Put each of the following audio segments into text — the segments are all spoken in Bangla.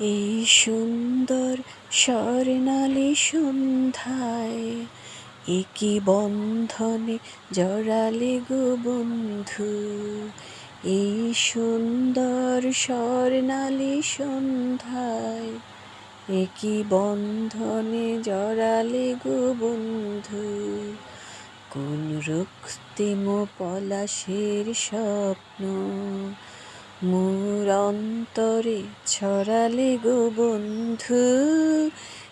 এই সুন্দর স্বর্ণালী সন্ধ্যায় একই বন্ধনে জড়ালে গো বন্ধু। এই সুন্দর স্বর্ণালী সন্ধ্যায় একই বন্ধনে জড়ালে গো বন্ধু। কোন রক্তিম পলাশের স্বপ্ন মোর অন্তরে ছড়ালে গো বন্ধু,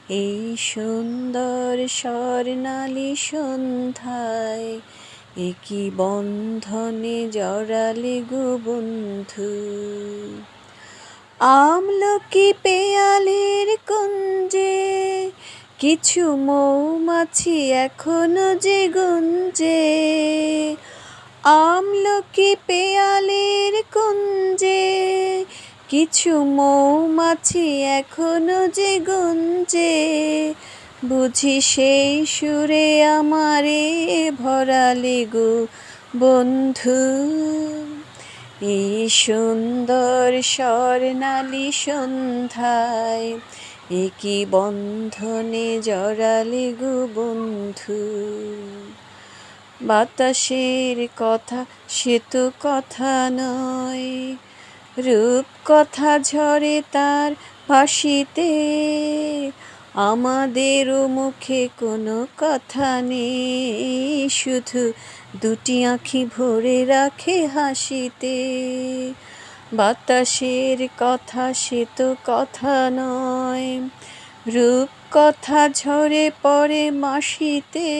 এই সুন্দর স্বর্ণালী সন্ধ্যায় একই বন্ধনে জড়ালে গো বন্ধু। আমলকি পেয়ালের কুঞ্জে কিছু মৌমাছি এখনও যে গুঞ্জে। আমলকি পেয়ালের কিছু মৌমাছি এখনও যে গুঞ্জে বুঝি সেই সুরে আমারে ভরালে গো বন্ধু। এই সুন্দর স্বর্ণালী সন্ধ্যায় একই বন্ধনে জড়ালে গো বন্ধু। বাতাসের কথা সে তো কথা নয় রূপ কথা ঝরে তার ভাসিতে। আমাদেরও মুখে কোনো কথা নেই, শুধু দুটি আঁখি ভরে রাখে হাসিতে। বাতাসের কথা সে তো কথা নয় রূপ কথা ঝরে পড়ে মাসিতে।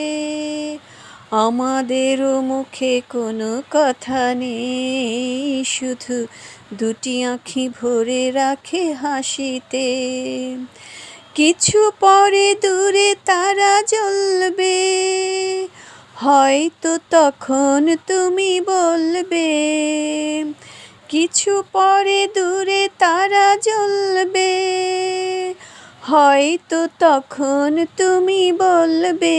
আমাদেরও মুখে কোনো কথা নেই, শুধু দুটি আঁখি ভরে রাখে হাসিতে। কিছু পরে দূরে তারা জ্বলবে, হয়তো তখন তুমি বলবে, কিছু পরে দূরে তারা জ্বলবে, হয়তো তখন তুমি বলবে